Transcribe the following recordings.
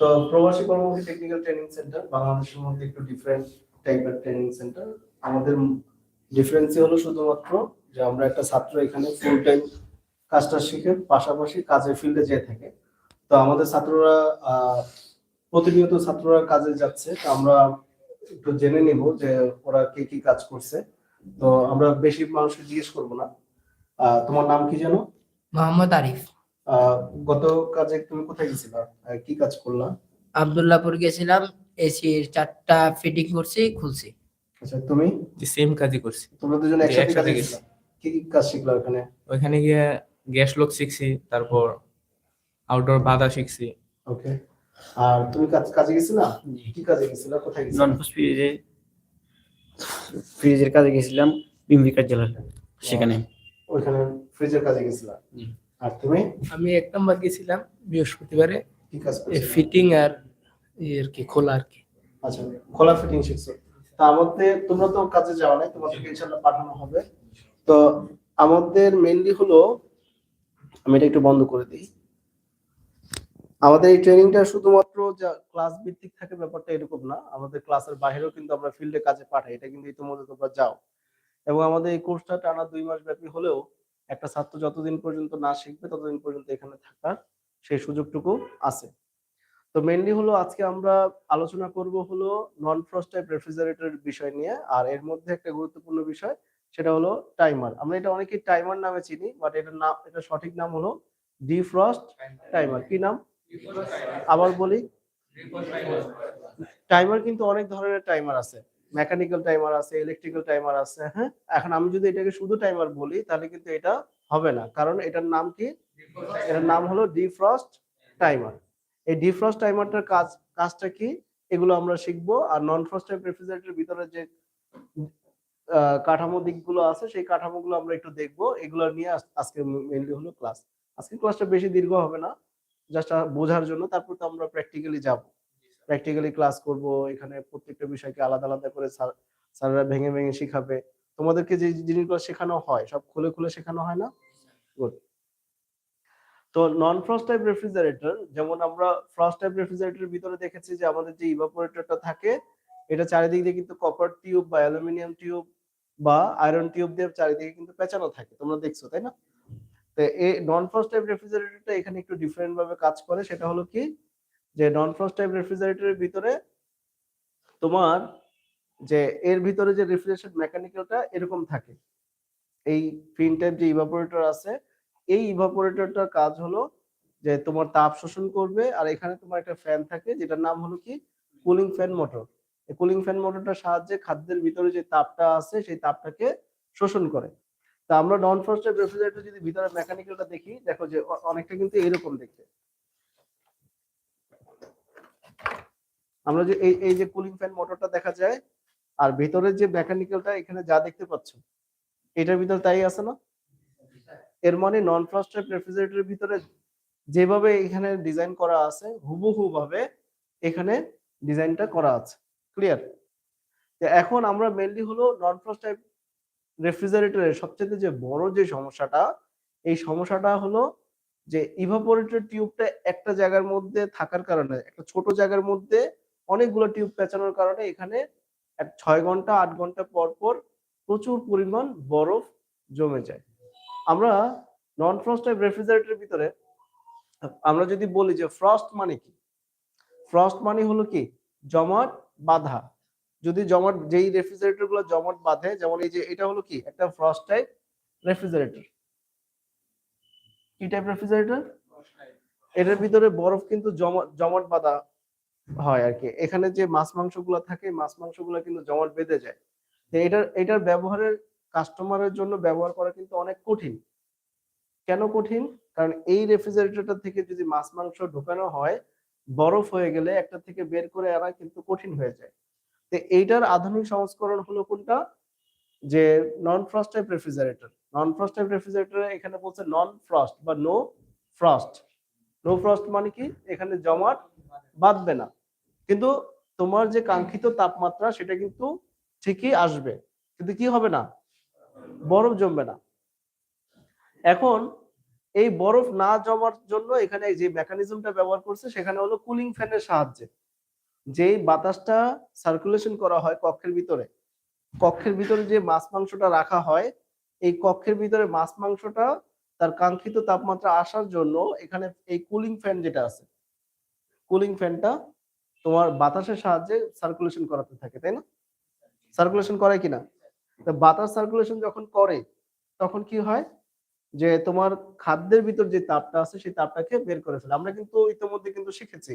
তো প্রবাসী কর্মমুখী technical training centre বাংলাদেশের মধ্যে একটু ডিফারেন্ট টাইপের ট্রেনিং সেন্টার আমাদের ডিফারেন্সই হলো শুধুমাত্র যে আমরা একটা ছাত্র এখানে ফুল টাইম কাজটা শিখে পাশাপাশি কাজের ফিল্ডে যেয়ে থাকে। তো আমাদের ছাত্ররা প্রতিনিয়ত ছাত্ররা কাজে যাচ্ছে। তো আমরা একটু জেনে নিব যে ওরা কে কি কাজ করছে। তো আমরা বেশি মানুষকে জিজ্ঞেস করব না। তোমার নাম কি জানো মোহাম্মদ আরিফ। গত কাজে তুমি কোথায় গেছিলা? কি কাজ করলা? আবদুল্লাহপুর গেছিলাম এসির চারটা ফিটিং করছি খুলছি। আচ্ছা তুমি? সেম কাজই করছি। তোমরা দুজন একসাথে কাজে গেছিলা? কি কি কাজ শিখলা ওখানে? ওইখানে গিয়ে গ্যাস লোক শিখছি তারপর আউটডোর বাধা শিখছি। ওকে। আর তুমি কাজ কাজে গেছিলা? কি কাজে গেছিলা? কোথায় গেছিলা? নন ফ্রিজে ফ্রিজের কাজে গেছিলাম বিম্বি কার্যালয় সেখানে। ওইখানে ফ্রিজের কাজে গেছিলা। আর তুমি? আমি এক নম্বর গেছিলাম বৃহস্পতিবারে। কি কাজ ফিটিং আর আর কি খোলা আর কি। আচ্ছা খোলা ফিটিং শিখছো। তা আমাদের তোমরা তো কাজে যাওয়া নাই তোমাদেরকে ইনশাআল্লাহ পাঠানো হবে। তো আমাদের মেইনলি হলো আমি এটা একটু বন্ধ করে দিই। আমাদের এই ট্রেনিংটা শুধুমাত্র যা ক্লাস ভিত্তিক থাকে ব্যাপারটা এরকম না। আমাদের ক্লাসের বাইরেও কিন্তু আমরা ফিল্ডে কাজে পাঠাই এটা কিন্তু ইতিমধ্যে তোমরা যাও। এবং আমাদের এই কোর্সটা টানা দুই মাস ব্যাপী হলেও একটা ছাত্র যতদিন পর্যন্ত না শিখবে ততদিন পর্যন্ত এখানে থাকার সেই সুযোগটুকু আছে। তো মেনলি হলো আজকে আমরা আলোচনা করব হলো নন ফ্রস্ট টাইপ রেফ্রিজারেটরের বিষয় নিয়ে আর এর মধ্যে একটা গুরুত্বপূর্ণ বিষয় সেটা হলো টাইমার আমরা এটা অনেকেই টাইমার নামে চিনি বাট এটার নাম এটা সঠিক নাম হলো ডিফ্রস্ট টাইমার কি নাম? আবার বলি। টাইমার কিন্তু অনেক ধরনের টাইমার আছে। মেকানিক্যাল টাইমার আছে ইলেকট্রিক্যাল টাইমার আছে হ্যাঁ? এখন আমি যদি এটাকে শুধু টাইমার বলি, তাহলে কিন্তু এটা হবে না। কারণ এটার নাম কি? এটার নাম হলো ডিফ্রস্ট টাইমার এই ডিফ্রস্ট টাইমারটার কাজ, কাজটা কি? এগুলো আমরা শিখব। আর নন ফ্রস্ট টাইপ রেফ্রিজারেটরের ভিতরে যে কাঠামো দিকগুলো আছে, সেই কাঠামোগুলো আমরা একটু দেখব। এগুলো নিয়ে আজকে মেইনলি হলো ক্লাস আজকে ক্লাসটা বেশি দীর্ঘ হবে না। জাস্ট বোঝার জন্য। তারপর তো আমরা প্র্যাকটিক্যালি যাব। প্র্যাকটিক্যালি ক্লাস করব, এখানে প্রত্যেকটা বিষয়কে আলাদা আলাদা করে স্যার স্যাররা ভেঙে ভেঙে শিখাবে। তোমাদেরকে যে জিনিসগুলো শেখানো হয়, সব খুলে খুলে শেখানো হয় না? গুড তো নন ফ্রস্ট টাইপ রেফ্রিজারেটর যেমন আমরা ফ্রস্ট টাইপ রেফ্রিজারেটরের ভিতরে দেখেছি যে আমাদের যে ইভাপোরেটরটা থাকে, এটা চারিদিক দিয়ে কিন্তু কপার টিউব বা অ্যালুমিনিয়াম টিউব বা আয়রন টিউব দিয়ে চারিদিকে কিন্তু পেঁচানো থাকে। তোমরা দেখছ, তাই না? তো এই নন ফ্রস্ট টাইপ রেফ্রিজারেটরটা এখানে একটু ডিফারেন্ট ভাবে কাজ করে, সেটা হলো কি যে নন ফ্রস্ট টাইপ রেফ্রিজারেটরের ভিতরে তোমার যে এর ভিতরে যে রেফ্রিজারেশন মেকানিক্যালটা এরকম থাকে। এই ফিন টাইপ যে ইভাপোরেটর আছে, এই ইভাপোরেটরটার কাজ হলো যে তোমার তাপ শোষণ করবে আর এখানে তোমার একটা ফ্যান থাকে যেটার নাম হলো কি? কুলিং ফ্যান মোটর এই কুলিং ফ্যান মোটরটার সাহায্যে খাদ্যের ভিতরে যে তাপটা আছে সেই তাপটাকে শোষণ করে। তা আমরা নন ফ্রস্টেড রেফ্রিজারেটর যদি ভিতরে মেকানিক্যালটা দেখি, দেখো যে অনেকটা কিন্তু এরকম দেখতে। আমরা যে এই এই যে কুলিং ফ্যান মোটরটা দেখা যায়, আর ভিতরের যে মেকানিক্যালটা এখানে যা দেখতে পাচ্ছ, এটার ভিতরে তাই আছে না? এর মানে নন ফ্রস্ট টাইপ রেফ্রিজারেটরের ভিতরে যেভাবে এখানে ডিজাইন করা আছে হুবহু ভাবে এখানে ডিজাইনটা করা আছে। ক্লিয়ার এখন আমরা মেনলি হলো নন ফ্রস্ট টাইপ রেফ্রিজারেটরের সবচেয়ে যে বড় যে সমস্যাটা, এই সমস্যাটা হলো যে ইভাপোরেটর টিউবটা একটা জায়গার মধ্যে থাকার কারণে, একটা ছোট জায়গার মধ্যে অনেকগুলো টিউব পেঁচানোর কারণে এখানে এক ছয় ঘণ্টা আট ঘণ্টা পর পর প্রচুর পরিমাণ বরফ জমে যায়। আমরা নন ফ্রস্ট টাইপ রেফ্রিজারেটরের ভিতরে আমরা যদি বলি যে ফ্রস্ট মানে কি? ফ্রস্ট মানে হলো কি? জমাট বাঁধা। যদি জমাট যেই রেফ্রিজারেটরগুলো জমাট বাঁধে যেমন এই যে এটা হলো কি? একটা ফ্রস্ট টাইপ রেফ্রিজারেটর কি টাইপ রেফ্রিজারেটর এটার ভিতরে বরফ কিন্তু জমা- জমাট বাঁধা হয় আর কি এখানে যে মাছ মাংসগুলো থাকে, মাছ মাংসগুলো কিন্তু জমাট বেঁধে যায়। এটার এটার ব্যবহারের কাস্টমারের জন্য ব্যবহার করা কিন্তু অনেক কঠিন। কেন কঠিন? কারণ এই রেফ্রিজারেটরটা থেকে যদি মাছ মাংস ঢোকানো হয়, বরফ হয়ে গেলে একটা থেকে বের করে আনা কিন্তু কঠিন হয়ে যায়। তো এইটার আধুনিক সংস্করণ হলো কোনটা? যে non frost type refrigerator non frost type refrigerator এখানে বলছে নন ফ্রস্ট বা নো ফ্রস্ট নো ফ্রস্ট মানে কি? এখানে জমাট বাঁধবে না। কিন্তু তোমার যে কাঙ্ক্ষিত তাপমাত্রা, সেটা কিন্তু ঠিকই আসবে। কিন্তু কি হবে না? বরফ জমবে না। এখন এই বরফ না জমার জন্য এখানে যে মেকানিজমটা ব্যবহার করছে, সেখানে হলো কুলিং ফ্যানের সাহায্যে। যেই বাতাসটা সার্কুলেশন করা হয় কক্ষের ভিতরে কক্ষের ভিতরে যে মাছ মাংসটা রাখা হয়, এই কক্ষের ভিতরে মাছ মাংসটা তার কাঙ্ক্ষিত তাপমাত্রা আসার জন্য এখানে এই কুলিং ফ্যান যেটা আছে কুলিং ফ্যানটা তোমার বাতাসের সাহায্যে সার্কুলেশন করাতে থাকে, তাই না? সার্কুলেশন করে কিনা? বাতাস সার্কুলেশন যখন করে, তখন কি হয়? যে তোমার খাদ্যের ভিতর যে তাপটা আছে, সেই তাপটাকে বের করে ফেলে। আমরা কিন্তু ইতিমধ্যে কিন্তু শিখেছি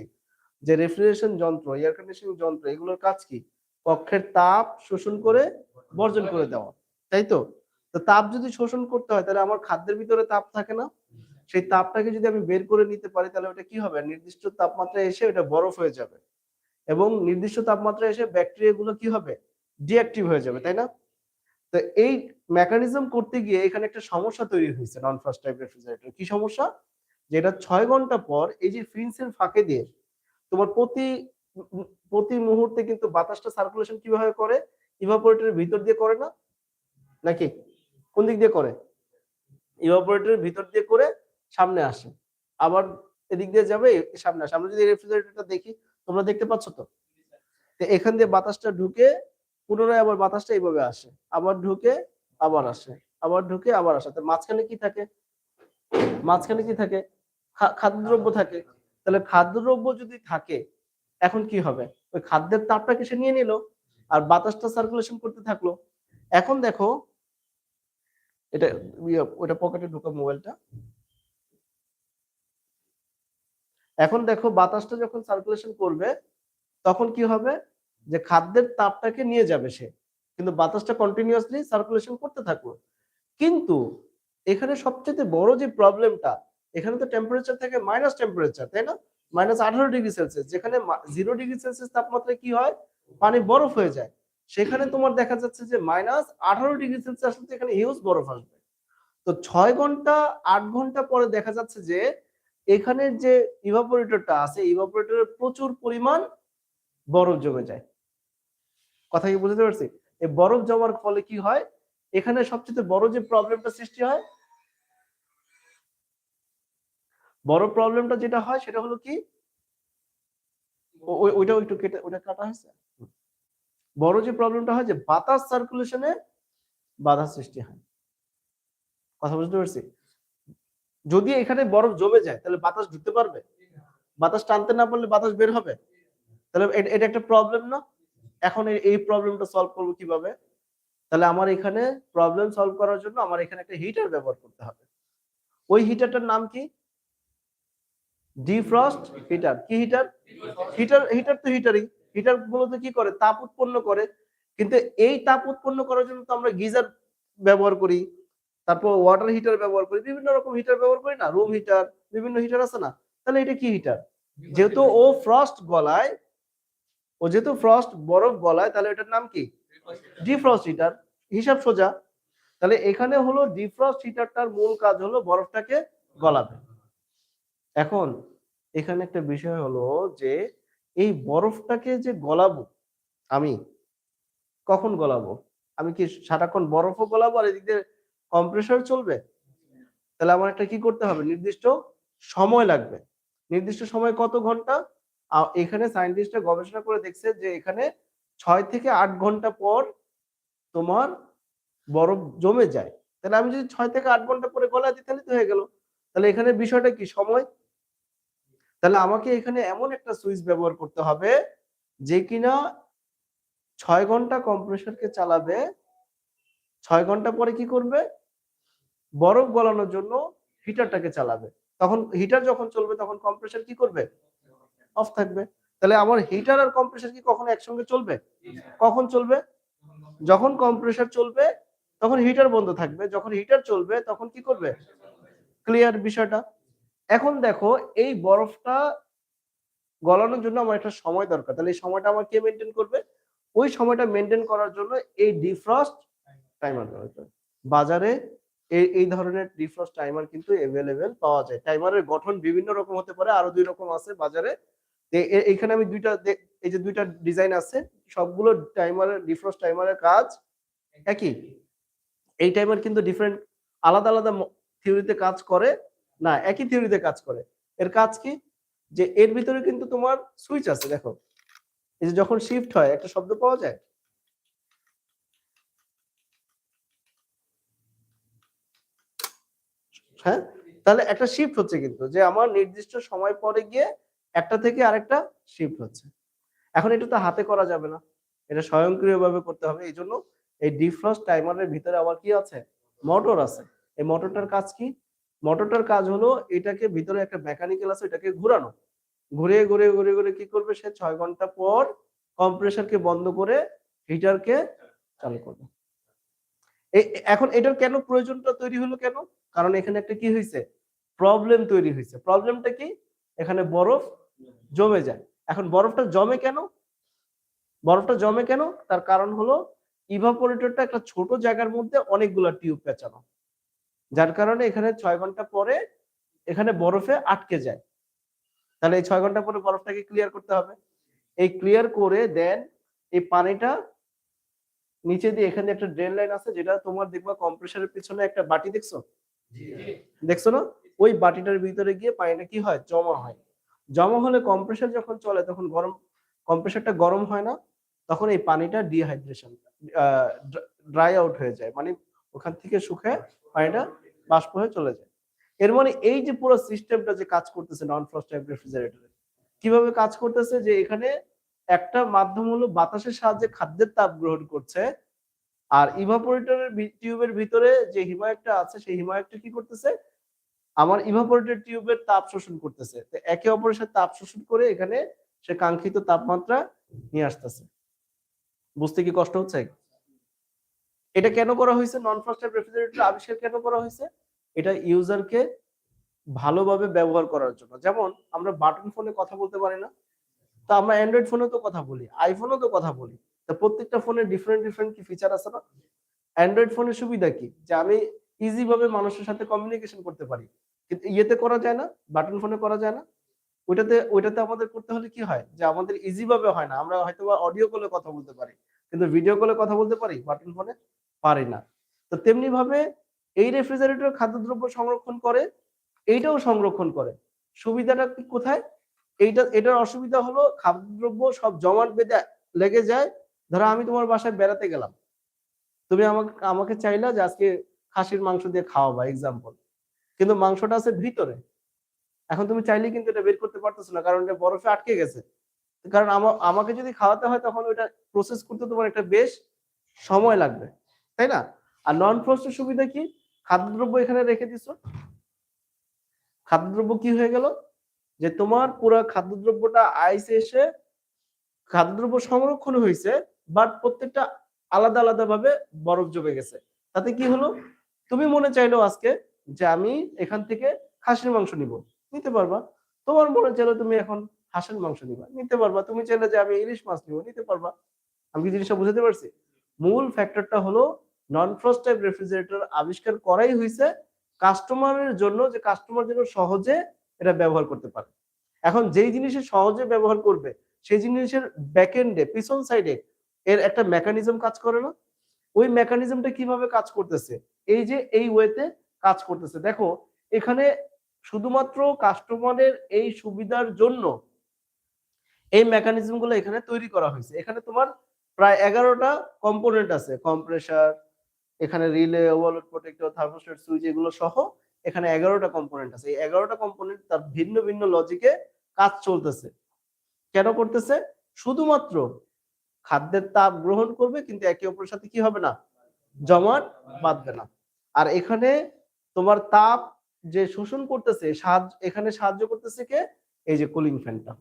যে রেফ্রিজারেশন যন্ত্র এয়ার কন্ডিশনিং যন্ত্র, এগুলোর কাজ কি? কক্ষের তাপ শোষণ করে বর্জন করে দেওয়া, তাই তো তাপ যদি শোষণ করতে হয়, তাহলে আমার খাদ্যের ভিতরে তাপ থাকে না। সেই তাপটাকে যদি আমি বের করে নিতে পারি, তাহলে ওটা কি হবে? নির্দিষ্ট তাপমাত্রায় এসে ওটা বরফ হয়ে যাবে। এবং নির্দিষ্ট তাপমাত্রায় এসে ব্যাকটেরিয়া গুলো কি হবে? ডিঅ্যাক্টিভ হয়ে যাবে, তাই না? তো এই মেকানিজম করতে গিয়ে এখানে একটা সমস্যা তৈরি হয়েছে নন ফার্স্ট টাইপ রেফ্রিজারেটর কি সমস্যা? যেটা ছয় ঘণ্টা পর এই যে ফিন্সের ফাঁকে দিয়ে তোমার প্রতি প্রতি মুহূর্তে কিন্তু বাতাসটা সার্কুলেশন কীভাবে করে? ইভাপোরেটরের ভিতর দিয়ে করে না? নাকি? কোন দিক দিয়ে করে? ইভাপোরেটরের ভিতর দিয়ে করে সামনে আসে। আবার এদিক দিয়ে যাবে, সামনে আসে। আমরা যদি রেফ্রিজারেটরটা দেখি তোমরা দেখতে পাচ্ছ তো? এখান দিয়ে বাতাসটা ঢুকে পুনরায় আবার বাতাসটা এইভাবে আসে। আবার ঢুকে আবার আসে। আবার ঢুকে আবার আসে। মাঝখানে কি থাকে? মাঝখানে কি থাকে? খাদ্যদ্রব্য থাকে। তাহলে খাদ্যদ্রব্য যদি থাকে, এখন কি হবে? ওই খাদ্যের তাপটাকে সে নিয়ে নিল? আর বাতাসটা সার্কুলেশন করতে থাকল। এখন দেখো, এটা ওটা পকেটে ঢুকা মোবাইলটা এখন দেখো বাতাসটা যখন সার্কুলেশন করবে, তখন কি হবে? যে খাদ্যের তাপটাকে নিয়ে যাবে সে। কিন্তু বাতাসটা কন্টিনিউয়াসলি সার্কুলেশন করতে থাকল। কিন্তু এখানে সবচেয়ে বড় যে প্রবলেমটা এখানে তো টেম্পারেচার থাকে মাইনাস টেম্পারেচার তাই না? মাইনাস আঠারো ডিগ্রি সেলসিয়াস যেখানে জিরো ডিগ্রি সেলসিয়াস তাপমাত্রায় কি হয়? পানি বরফ হয়ে যায়। সেখানে তোমার দেখা যাচ্ছে যে মাইনাস আঠারো ডিগ্রি সেলসিয়াস এখানে হিউজ বরফ আসবে। তো ছয় ঘণ্টা, আট ঘণ্টা পরে দেখা যাচ্ছে যে এখানের যে ইভাপোরেটরটা আছে ইভাপোরেটরের প্রচুর পরিমাণ বরফ জমে যায়। কথা কি বুঝতে পারছি? এই বরফ জমার ফলে কি হয়? এখানে সবচেয়ে বড় যে প্রবলেমটা সৃষ্টি হয়, বড় প্রবলেমটা যেটা হয় সেটা হলো কি? ওই- ওইটাও একটু কেটে ওটা কাটা হয়েছে? বড় যে প্রবলেমটা হয় যে বাতাস সার্কুলেশনে বাধা সৃষ্টি হয়। কথা বুঝতে পারছি? যদি এখানে বরফ জমে যায়, তাহলে বাতাস ঢুকতে পারবে? বাতাস টানতে না পারলে বাতাস বের হবে? তাহলে এটা একটা প্রবলেম না? এখন এই- প্রবলেমটা সলভ করব কীভাবে? তাহলে আমার এখানে প্রবলেম সলভ করার জন্য আমার এখানে একটা হিটার ব্যবহার করতে হবে। ওই হিটারটার নাম কি? ডিফ্রস্ট হিটার কি হিটার হিটার হিটার তো হিটারই হিটার মূলত কি করে? তাপ উৎপন্ন করে। কিন্তু এই তাপ উৎপন্ন করার জন্য তো আমরা গিজার ব্যবহার করি। তারপর ওয়াটার হিটার ব্যবহার করি, বিভিন্ন রকম হিটার ব্যবহার করি না রুম হিটার বিভিন্ন হিটার আছে না? তাহলে এটা কি হিটার যেহেতু ও ফ্রস্ট গলায়, ও যেহেতু ফ্রস্ট বরফ গলায়, তাহলে এটার নাম কি? ডিফ্রস্ট হিটার হিসাব সোজা। তাহলে এখানে হলো ডিফ্রস্ট হিটারটার মূল কাজ হলো বরফটাকে গলাবে এখন এখানে একটা বিষয় হলো যে, এই বরফটাকে যে গলাবো আমি, কখন গলাবো? আমি কি সারাক্ষণ বরফও গলাবো আর এদিক কম্প্রেসার চলবে? তাহলে আমার একটা কি করতে হবে? নির্দিষ্ট সময় লাগবে। নির্দিষ্ট সময় কত ঘণ্টা? এখানে সায়েন্টিস্টরা গবেষণা করে দেখছে যে এখানে ছয় থেকে আট ঘণ্টা পর তোমার বরফ জমে যায়। তাহলে আমি যদি ছয় থেকে আট ঘণ্টা পরে গলা দিই, তাহলে তো হয়ে গেল। তাহলে এখানে বিষয়টা কি? সময়? তাহলে আমাকে এখানে এমন একটা সুইচ ব্যবহার করতে হবে যে কিনা ছয় ঘণ্টা কম্প্রেসরকে চালাবে, ছয় ঘণ্টা পরে কি করবে? বরফ গলানোর জন্য হিটারটাকে চালাবে। তখন হিটার যখন চলবে, তখন কম্প্রেসর কি করবে? অফ থাকবে। তাহলে আমার হিটার আর কম্প্রেসর কি কখনো একসঙ্গে চলবে? কখন চলবে? যখন কম্প্রেসর চলবে, তখন হিটার বন্ধ থাকবে। যখন হিটার চলবে, তখন কি করবে? ক্লিয়ার বিষয়টা। এখন দেখো, এই বরফটা গলানোর জন্য আমার একটা সময় দরকার। তাহলে এই সময়টা আমার কে মেনটেন করবে? ওই সময়টা মেনটেন করার জন্য এই ডিফ্রস্ট টাইমার দরকার। বাজারে এই এই ধরনের ডিফ্রস্ট টাইমার কিন্তু এভেলেবেল পাওয়া যায়। টাইমারের গঠন বিভিন্ন রকম হতে পারে, আরও দুই রকম আছে বাজারে। এখানে আমি দুইটা এই যে দুইটা ডিজাইন আছে, সবগুলো টাইমারের ডিফ্রস্ট টাইমারের কাজ একই। এই টাইমার কিন্তু ডিফারেন্ট আলাদা আলাদা থিওরিতে কাজ করে, না, একই থিওরিতে কাজ করে। এর কাজ কি? যে এর ভিতরে কিন্তু তোমার সুইচ আছে, দেখো। এই যে যখন শিফট হয়, একটা শব্দ পাওয়া যায়? হ্যাঁ? তাহলে একটা শিফট হচ্ছে কিন্তু, যে আমার নির্দিষ্ট সময় পরে গিয়ে একটা থেকে আরেকটা শিফট হচ্ছে। এখন এটা তো হাতে করা যাবে না। এটা স্বয়ংক্রিয়ভাবে করতে হবে। এই জন্য এই ডিফ্রস্ট টাইমারের ভিতরে আবার কি আছে? মোটর আছে। এই মোটরটার কাজ কি? মোটরটার কাজ হলো এটাকে ভিতরে একটা মেকানিক্যাল আছে, এটাকে ঘোরানো। ঘুরে ঘুরে ঘুরে ঘুরে কি করবে সে? ছয় ঘণ্টা পর কম্প্রেসারকে বন্ধ করে হিটারকে চালু করবে। এখন এটার কেন প্রয়োজনটা তৈরি হলো কেন? কারণ এখানে একটা কি হয়েছে প্রবলেম তৈরি হয়েছে প্রবলেমটা কি? এখানে বরফ জমে যায়। এখন বরফটা জমে কেন? বরফটা জমে কেন? তার কারণ হলো ইভাপোরেটরটা একটা ছোট জায়গার মধ্যে অনেকগুলো টিউব পেঁচানো। যার কারণে এখানে ছয় ঘণ্টা পরে এখানে বরফে আটকে যায়। তাহলে এই ছয় ঘণ্টা পরে বরফটাকে ক্লিয়ার করতে হবে। এই ক্লিয়ার করে দেন এই পানিটা নিচে দিয়ে এখানে একটা ড্রেন লাইন আছে, যেটা তোমার দেখবা কম্প্রেসারের পিছনে একটা বাটি দেখছ? দেখছ না? ওই বাটিটার ভিতরে গিয়ে পানিটা কি হয়? জমা হয়। জমা হলে কম্প্রেসার যখন চলে তখন গরম কম্প্রেসারটা গরম হয় না তখন এই পানিটা ডিহাইড্রেশন ড্রাই আউট হয়ে যায়। মানে ওখান থেকে শুকে পানিটা বাষ্প হয়ে চলে যায়। এর মানে এই যে পুরো সিস্টেমটা যে কাজ করতেছে নন ফ্রস্ট টাইপ রেফ্রিজারেটরে কীভাবে কাজ করতেছে? যে এখানে একটা মাধ্যম হলো বাতাসের সাহায্যে খাদ্যের তাপ গ্রহণ করছে আর ইভাপোরেটরের টিউবের ভিতরে যে হিমায়কটা আছে, সেই হিমায়কটা কি করতেছে? আমার ইভাপোরেটর টিউবের তাপ শোষণ করতেছে। তো একে অপরের সাথে তাপ শোষণ করে এখানে সে কাঙ্ক্ষিত তাপমাত্রা নিয়ে আসতেছে। বুঝতে কি কষ্ট হচ্ছে? এটা কেন করা হয়েছে? নন ফ্রস্ট টাইপ রেফ্রিজারেটর আবিষ্কার কেন করা হয়েছে? এটা ইউজারকে ভালোভাবে ব্যবহার করার জন্য। যেমন, আমরা বাটন ফোনে কথা বলতে পারি না। তা আমরা অ্যান্ড্রয়েড ফোনে তো কথা বলি আইফোনেও তো কথা বলি। তা প্রত্যেকটা ফোনে ডিফারেন্ট ডিফারেন্ট কি ফিচার আছে না অ্যান্ড্রয়েড ফোনের সুবিধা কি? যে আমি ইজি ভাবে মানুষের সাথে কমিউনিকেশন করতে পারি। কিন্তু ইয়েতে করা যায় না বাটন ফোনে করা যায় না। ওইটাতে ওইটাতে আমাদের করতে হলে কি হয়? যে আমাদের ইজি ভাবে হয় না, আমরা হয়তো অডিও কলে কথা বলতে পারি, কিন্তু ভিডিও কলে কথা বলতে পারি বাটন ফোনে পারি না। তো তেমনি ভাবে এই রেফ্রিজারেটর খাদ্যদ্রব্য সংরক্ষণ করে, এইটাও সংরক্ষণ করে। সুবিধাটা কোথায়? এইটা, এটার অসুবিধা হলো খাদ্যদ্রব্য সব জমাট বেঁধে লেগে যায় ধরো আমি তোমার বাসায় বেড়াতে গেলাম। তুমি আমাকে আমাকে চাইলা যে আজকে খাসির মাংস দিয়ে খাওয়াবা এক্সাম্পল কিন্তু মাংসটা আছে ভিতরে। এখন তুমি চাইলে কিন্তু এটা বের করতে পারতেছো না, কারণ এটা বরফে আটকে গেছে। কারণ আমাকে যদি খাওয়াতে হয় তখন ওইটা প্রসেস করতে তোমার একটা বেশ সময় লাগবে, তাই না? আর নন ফ্রস্টের সুবিধা কি? খাদ্যদ্রব্য এখানে রেখে দিছো। খাদ্যদ্রব্য কি হয়ে গেল? যে তোমার পুরো খাদ্যদ্রব্যটা আইসে এসে খাদ্যদ্রব্য সংরক্ষণ হয়েছে বাট প্রত্যেকটা আলাদা আলাদা ভাবে বরফ জমে গেছে। তাতে কি হলো? তুমি মনে চাইলো আজকে যে আমি এখান থেকে খাসির মাংস নিব। নিতে পারবা। তোমার মনে চাইলো তুমি এখন হাঁসের মাংস নিবা। নিতে পারবা। তুমি চাইলে যে আমি ইলিশ মাছ নিব। নিতে পারবা। আমি কি জিনিসটা বুঝতে পারছি? মূল ফ্যাক্টরটা হলো নন ফ্রস্ট টাইপ রেফ্রিজারেটর আবিষ্কার করাই হয়েছে কাস্টমারের জন্য যে কাস্টমার যেন সহজে এটা ব্যবহার করতে পারে। এখন যেই জিনিসে সহজে ব্যবহার করবে, সেই জিনিসের ব্যাকএন্ডে পিছন সাইডে এর একটা মেকানিজম কাজ করে না। ওই মেকানিজমটা কীভাবে কাজ করতেছে? এই যে এই ওয়েতে কাজ করতেছে। দেখো, এখানে শুধুমাত্র কাস্টমারের এই সুবিধার জন্য এই মেকানিজমগুলো এখানে তৈরি করা হয়েছে। এখানে তোমার প্রায় এগারোটা কম্পোনেন্ট আছে। কম্প্রেসার এখানে relay overload protector thermostat switch এগুলো সহ এখানে এগারোটা কম্পোনেন্ট আছে। এই এগারোটা কম্পোনেন্ট তার ভিন্ন ভিন্ন লজিকে কাজ চলতেছে। কেন করতেছে? শুধুমাত্র খাদ্যের তাপ গ্রহণ করবে, কিন্তু একে অপরের সাথে কি হবে না? জমাট বাঁধবে না। আর এখানে তোমার তাপ যে শোষণ করতেছে, সাহায্য, এখানে সাহায্য করতেছে কে? এই যে কুলিং ফ্যানটা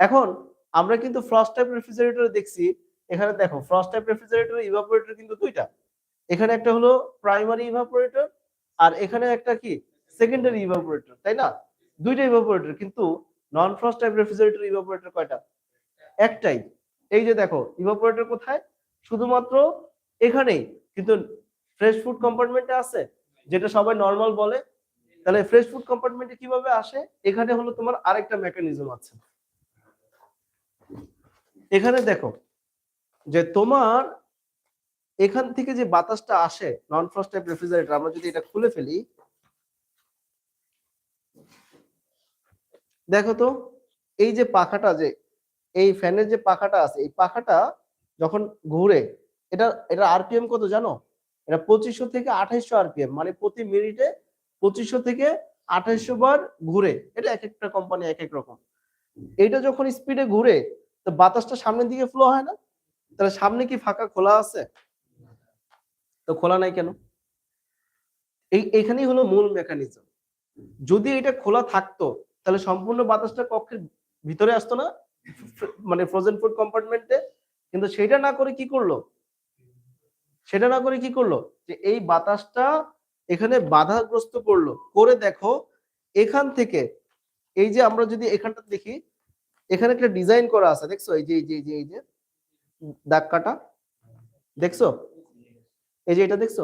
এখন আমরা কিন্তু ফ্রস্ট টাইপ রেফ্রিজারেটর দেখছি, এখানে দেখো ফ্রস্ট টাইপ রেফ্রিজারেটর ইভাপোরেটর কিন্তু দুইটা। এখানে একটা হলো প্রাইমারি ইভাপোরেটর আর এখানে একটা কি? সেকেন্ডারি ইভাপোরেটর তাই না? দুইটা ইভাপোরেটর কিন্তু non frost type refrigerator evaporator কয়টা? একটাই। এই যে দেখো ইভাপোরেটর কোথায়? শুধুমাত্র এখানেই। কিন্তু ফ্রেশ ফুড কম্পার্টমেন্টে আছে, যেটা সবাই নর্মাল বলে। তাহলে ফ্রেশ ফুড কম্পার্টমেন্টে কীভাবে আসে? এখানে হলো তোমার আরেকটা মেকানিজম আছে। এখানে দেখো, যে তোমার এখান থেকে যে বাতাসটা আসে নন ফ্রস্ট টাইপ রেফ্রিজারেটর আমরা যদি এটা খুলে ফেলি, দেখো তো, এই যে পাখাটা যে এই ফ্যানের যে পাখাটা আছে, এই পাখাটা যখন ঘুরে, এটা এটা আরপিএম কত জানো? এটা পঁচিশশো থেকে আঠাইশশো আরপিএম মানে প্রতি মিনিটে পঁচিশশো থেকে আঠাইশশো বার ঘুরে। এটা এক একটা কোম্পানি এক এক রকম। এইটা যখন স্পিডে ঘুরে, তো বাতাসটা সামনের দিকে ফ্লো হয় না? তাহলে সামনে কি ফাঁকা খোলা আছে? তো খোলা নাই কেন? এই, এখানেই হলো মূল মেকানিজম যদি এটা খোলা থাকতো, তাহলে সম্পূর্ণ বাতাসটা কক্ষের ভিতরে আসতো না? মানে ফ্রোজেন ফুড কম্পার্টমেন্টে কিন্তু সেটা না করে কি করল? সেটা না করে কি করল? যে এই বাতাসটা এখানে বাধাগ্রস্ত করল। করে দেখো, এখান থেকে, এই যে আমরা যদি এখানটা দেখি, এখানে একটা ডিজাইন করা আছে, দেখছ? এই যে এই যে এই যে এই যে, দাগ কাটা, দেখছ? এই যে এটা দেখছ?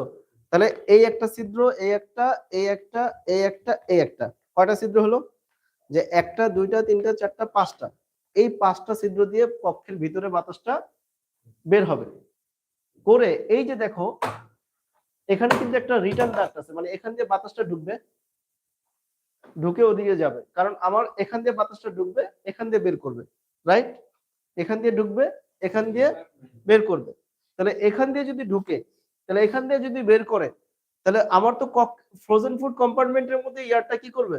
তাহলে এই একটা ছিদ্র, এই একটা এই একটা এই একটা এই একটা। কয়টা ছিদ্র হলো? যে একটা, দুইটা, তিনটা, চারটা, পাঁচটা। এই পাঁচটা ছিদ্র দিয়ে কক্ষের ভিতরে বাতাসটা বের হবে। করে এই যে দেখো, এখানে কিন্তু একটা রিটার্ন ডাক্ট আছে মানে এখান দিয়ে বাতাসটা ঢুকবে, ঢুকে ওদিকে যাবে। কারণ আমার এখান দিয়ে বাতাসটা ঢুকবে, এখান দিয়ে বের করবে রাইট এখান দিয়ে ঢুকবে, এখান দিয়ে বের করবে। তাহলে এখান দিয়ে যদি ঢুকে, তাহলে এখান দিয়ে যদি বের করে, তাহলে আমার তো ফ্রোজেন ফুড কম্পার্টমেন্টের মধ্যে এয়ারটা কি করবে?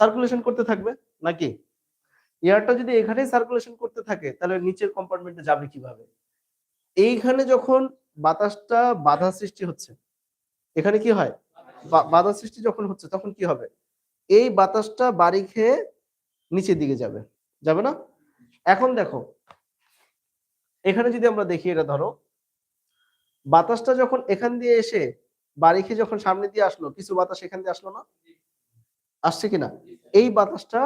সার্কুলেশন করতে থাকবে, নাকি? এয়ারটা যদি এখানেই সার্কুলেশন করতে থাকে, তাহলে নিচের কম্পার্টমেন্টে যাবে কীভাবে? এইখানে যখন বাতাসটা বাধা সৃষ্টি হচ্ছে, এখানে কি হয়? বাধা সৃষ্টি যখন হচ্ছে, তখন কি হবে? এই বাতাসটা বাড়ি খেয়ে নিচের দিকে যাবে। যাবে না? এখন দেখো, এখানে যদি আমরা দেখি, এটা ধরো, বাতাসটা যখন এখান দিয়ে এসে বাড়ি খেয়ে যখন সামনে দিয়ে আসলো, কিছু বাতাস এখান দিয়ে আসলো না? আসছে কিনা? এই বাতাসটা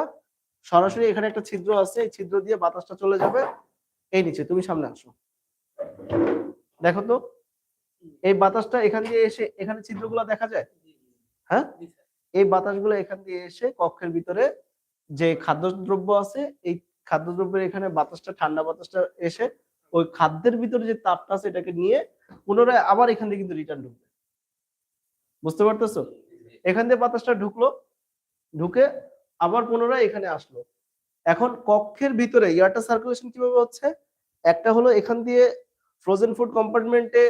সরাসরি এখানে একটা ছিদ্র আছে, এই ছিদ্র দিয়ে বাতাসটা চলে যাবে। এই নিচে, তুমি সামনে আসো। দেখো তো, এই বাতাসটা এখান দিয়ে এসে, এখানে ছিদ্রগুলো দেখা যায়? হ্যাঁ? এই বাতাসগুলো এখান দিয়ে এসে কক্ষের ভিতরে যে খাদ্যদ্রব্য আছে, এই খাদ্যদ্রব্যের এখানে বাতাসটা, ঠান্ডা বাতাসটা এসে ওই খাদ্যের ভিতরে যে তাপটা আছে, এটাকে নিয়ে পুনরায় আবার এখান থেকে কিন্তু রিটার্ন ঢুকবে। বুঝতে পারতেছো? এখান দিয়ে বাতাসটা ঢুকলো, ঢুকে আবার পুনরায় এখানে আসলো। এখন কক্ষের ভিতরে এয়ারটা সার্কুলেশন কীভাবে হচ্ছে? একটা হলো এখান দিয়ে ফ্রোজেন ফুড কম্পার্টমেন্টে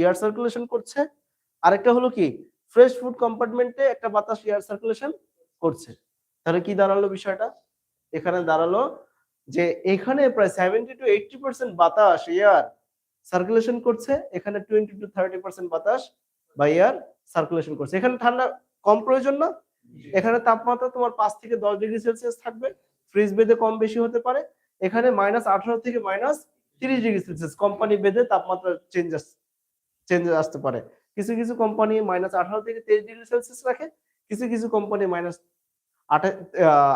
এয়ার সার্কুলেশন করছে। আরেকটা হলো কি? ফ্রেশ ফুড কম্পার্টমেন্টে একটা বাতাস এয়ার সার্কুলেশন করছে। তাহলে কি দাঁড়াল বিষয়টা? এখানে দাঁড়াল যে এখানে প্রায় সেভেন্টি টু এইটটি পার্সেন্ট বাতাস এয়ার সার্কুলেশন করছে। এখানে টোয়েন্টি টু থার্টি পার্সেন্ট বাতাস বা এয়ার সার্কুলেশন করছে। এখানে ঠান্ডা কম প্রয়োজন না? এখানে তাপমাত্রা তোমার পাঁচ থেকে দশ ডিগ্রি সেলসিয়াস থাকবে, ফ্রিজ বেদে কম বেশি হতে পারে। এখানে মাইনাস আঠারো থেকে মাইনাস তিরিশ ডিগ্রি সেলসিয়াস কোম্পানি বেদে তাপমাত্রা চেঞ্জ চেঞ্জ আসতে পারে। কিছু কিছু কোম্পানি মাইনাস আঠারো থেকে তেইশ ডিগ্রি সেলসিয়াস রাখে, কিছু কিছু কোম্পানি মাইনাস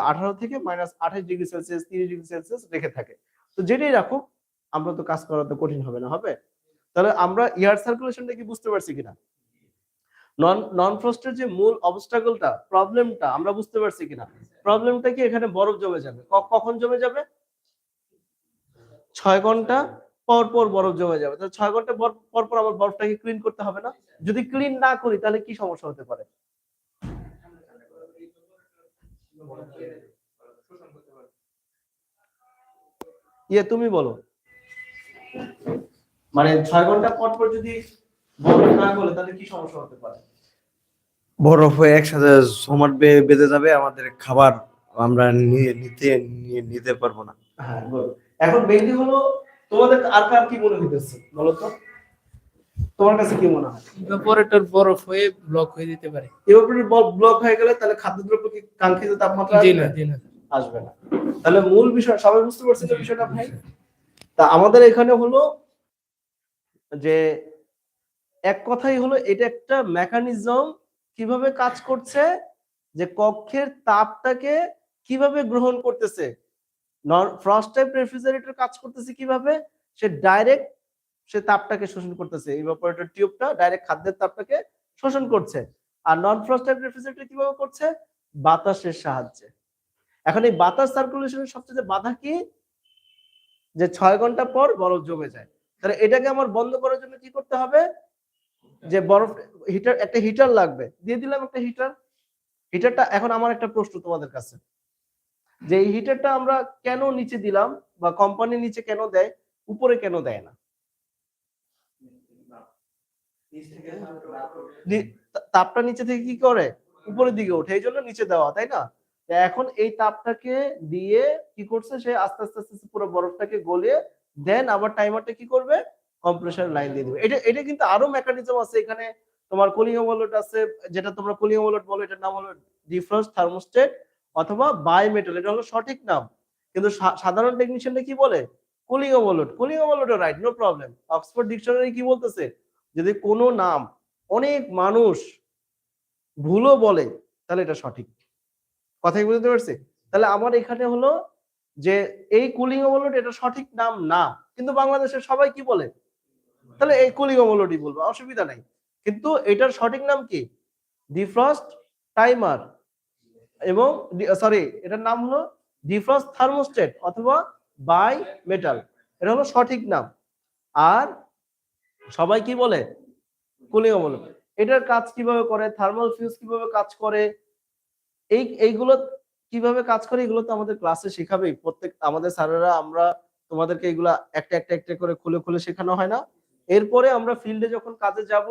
আঠারো থেকে মাইনাস আঠাশ ডিগ্রি সেলসিয়াস, তিরিশ ডিগ্রি সেলসিয়াস রেখে থাকে। তো যেটাই রাখুক, আমরা তো কাজ করা তো কঠিন হবে না, হবে? তাহলে আমরা এয়ার সার্কুলেশনটা কি বুঝতে পারছি কিনা? নন নন ফ্রস্টের যে মূল অবস্টাকলটা প্রবলেমটা আমরা বুঝতে পারছি কিনা? প্রবলেমটা কি এখানে বরফ জমে যাবে? কখন জমে যাবে? ছয় ঘণ্টা পর পর বরফ জমে যাবে। তাহলে ছয় ঘণ্টা পর পর আমার বরফটাকে ক্লিন করতে হবে না? যদি ক্লিন না করি, তাহলে কি সমস্যা হতে পারে? ইয়ে তুমি বলো। মানে ছয় ঘণ্টা পর পর যদি বরফ না গলে তাহলে কি সমস্যা হতে পারে? বরফ হয়ে একসাথে জমাট বে- বেঁধে যাবে আমাদের খাবার আমরা নিয়ে নিতে নিয়ে- নিতে পারব না। হ্যাঁ এখন মেইনলি হলো তোমাদের আর কার কি মনে হইতেছে বলো তো? তোমার কাছে কি মনে হয়? ইভাপোরেটর বরফ হয়ে ব্লক হয়ে যেতে পারে। ইভাপোরেটর ব্লক হয়ে গেলে তাহলে খাদ্যদ্রব্য কি কাঙ্ক্ষিত তাপমাত্রা জি আসবে? না জি না। আসবে না। তাহলে মূল বিষয় সবাই বুঝতে পারছে তো বিষয়টা ভাই? তা আমাদের এখানে হলো যে এক কথাই হলো, এটা একটা মেকানিজম কীভাবে কাজ করছে যে কক্ষের তাপটাকে কীভাবে গ্রহণ করতেছে। ফ্রস্ট টাইপ রেফ্রিজারেটর কাজ করতেছে কীভাবে? সে ডাইরেক্ট সে তাপটাকে শোষণ করতেছে। ইভাপোরেটর টিউবটা ডাইরেক্ট খাদ্যের তাপটাকে শোষণ করছে। আর নন ফ্রস্ট টাইপ রেফ্রিজারেটর কীভাবে করছে? বাতাসের সাহায্যে। এখন এই বাতাস সার্কুলেশনের সবচেয়ে বাধা কি? যে ছয় ঘণ্টা পর বরফ জমে যায়। তাহলে এটাকে আমার বন্ধ করার জন্য কি করতে হবে? যে বরফ হিটার একটা হিটার লাগবে। দিয়ে দিলাম একটা হিটার হিটারটা এখন আমার একটা প্রশ্ন তোমাদের কাছে। যে এই হিটারটা আমরা কেন নিচে দিলাম বা কোম্পানি নিচে কেন দেয়, উপরে কেন দেয় না? তাপটা নিচে থেকে কি করে? উপরের দিকে ওঠে, এই জন্য নিচে দেওয়া, তাই না? এখন এই তাপটাকে দিয়ে কি করছে, সে আস্তে আস্তে আস্তে পুরো বরফটাকে গলিয়ে দেন আবার টাইমারটা কি করবে? কম্প্রেসার লাইন দিয়ে দিবে। এটা এটা কিন্তু আরও মেকানিজম আছে এখানে। তোমার কুলিং ওভারলোড আছে, যেটা তোমরা কুলিং ওভারলোড বলো, এটার নাম হলো ডিফ্রস্ট থার্মোস্টেট অথবা বাই মেটাল এটা হলো সঠিক নাম। কিন্তু সাধারণ টেকনিশিয়ানরা কি বলে? Cooling overload cooling overload right no problem Oxford dictionary কি বলতেছে? যদি কোনো নাম অনেক মানুষ ভুলও বলে, তাহলে এটা সঠিক। কথাই বুঝতে পারছি? তাহলে আমার এখানে হলো যে, এই কুলিং ওভারলোড এটা সঠিক নাম না। কিন্তু বাংলাদেশের সবাই কি বলে? তাহলে এই কুলিং বলব, অসুবিধা নাই। কিন্তু এটার সঠিক নাম কি? ডিফ্রস্ট টাইমার এবং সরি, এটার নাম হলো ডিফ্রস্ট থার্মোস্টেট অথবা বাই মেটাল। এটা হলো সঠিক নাম। আর সবাই কি বলে? কুলিং এটার কাজ কীভাবে করে? থার্মাল ফিউজ কীভাবে কাজ করে? এই, এইগুলো কীভাবে কাজ করে, এগুলো তো আমাদের ক্লাসে শেখাবেই। প্রত্যেক, আমাদের স্যারেরা, আমরা তোমাদেরকে এগুলো একটা একটা একটা করে খুলে খুলে শেখানো হয় না। এরপরে আমরা ফিল্ডে যখন কাজে যাব,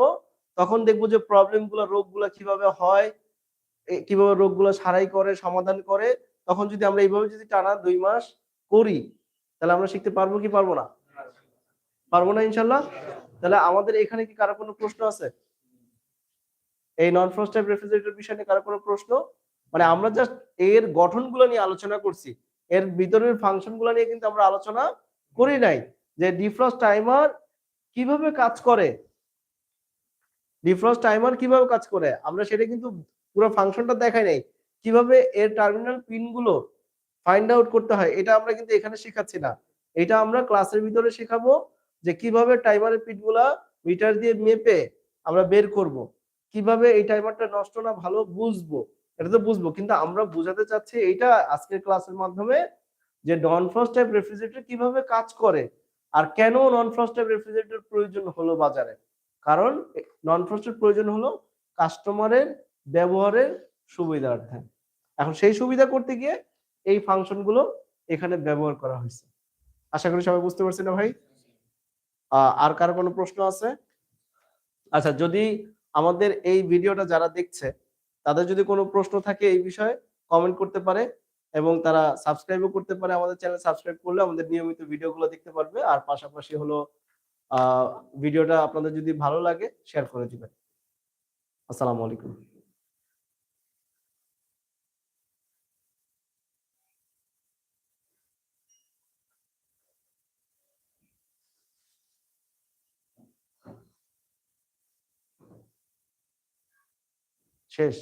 তখন দেখব যে প্রবলেমগুলা, রোগগুলা কীভাবে হয় কীভাবে রোগগুলো সারাই করে, সমাধান করে, তখন যদি আমরা এইভাবে যদি টানা দুই মাস করি, তাহলে আমরা শিখতে পারব কি পারব না? পারব না ইনশাল্লাহ? তাহলে আমাদের এখানে কি কারও কোনো প্রশ্ন আছে? এই নন ফ্রস্ট টাইপ রেফ্রিজারেটর বিষয় নিয়ে কারও কোনো প্রশ্ন? মানে আমরা জাস্ট এর গঠনগুলো নিয়ে আলোচনা করছি। এর ভিতরের ফাংশনগুলো নিয়ে কিন্তু আমরা আলোচনা করি নাই। যে ডিফ্রস্ট টাইমার কীভাবে কাজ করে? ডিফ্রস্ট টাইমার কীভাবে কাজ করে? আমরা সেটা কিন্তু পুরো ফাংশনটা দেখাই নাই। কীভাবে এর টার্মিনাল পিনগুলো ফাইন্ড আউট করতে হয়, এটা আমরা কিন্তু এখানে শেখাচ্ছি না। এটা আমরা ক্লাসের ভিতরে শেখাবো যে কীভাবে টাইমারের পিনগুলা মিটার দিয়ে মেপে আমরা বের করব। কীভাবে এই টাইমারটা নষ্ট না ভালো বুঝব? এটা তো বুঝব, কিন্তু আমরা বুঝাতে চাচ্ছি এইটা আজকের ক্লাসের মাধ্যমে যে নন ফ্রস্ট টাইপ রেফ্রিজারেটর কীভাবে কাজ করে? আর কেন নন ফ্রস্ট টাইপ রেফ্রিজারেটর প্রয়োজন হলো বাজারে? কারণ নন ফ্রস্টের প্রয়োজন হলো কাস্টমারের ব্যবহারের সুবিধার্থে। এখন সেই সুবিধা করতে গিয়ে এই ফাংশনগুলো এখানে ব্যবহার করা হয়েছে। আশা করি সবাই বুঝতে পারছি না ভাই? আর কারও কোনো প্রশ্ন আছে? আচ্ছা যদি আমাদের এই ভিডিওটা যারা দেখছে, তাদের যদি কোনো প্রশ্ন থাকে এই বিষয়ে কমেন্ট করতে পারে। এবং তারা সাবস্ক্রাইবও করতে পারে আমাদের চ্যানেল সাবস্ক্রাইব করলে আমাদের নিয়মিত ভিডিওগুলো দেখতে পারবে। আর পাশাপাশি হলো ভিডিওটা আপনাদের যদি ভালো লাগে শেয়ার করে দিবেন। আসসালামু আলাইকুম। শেষ।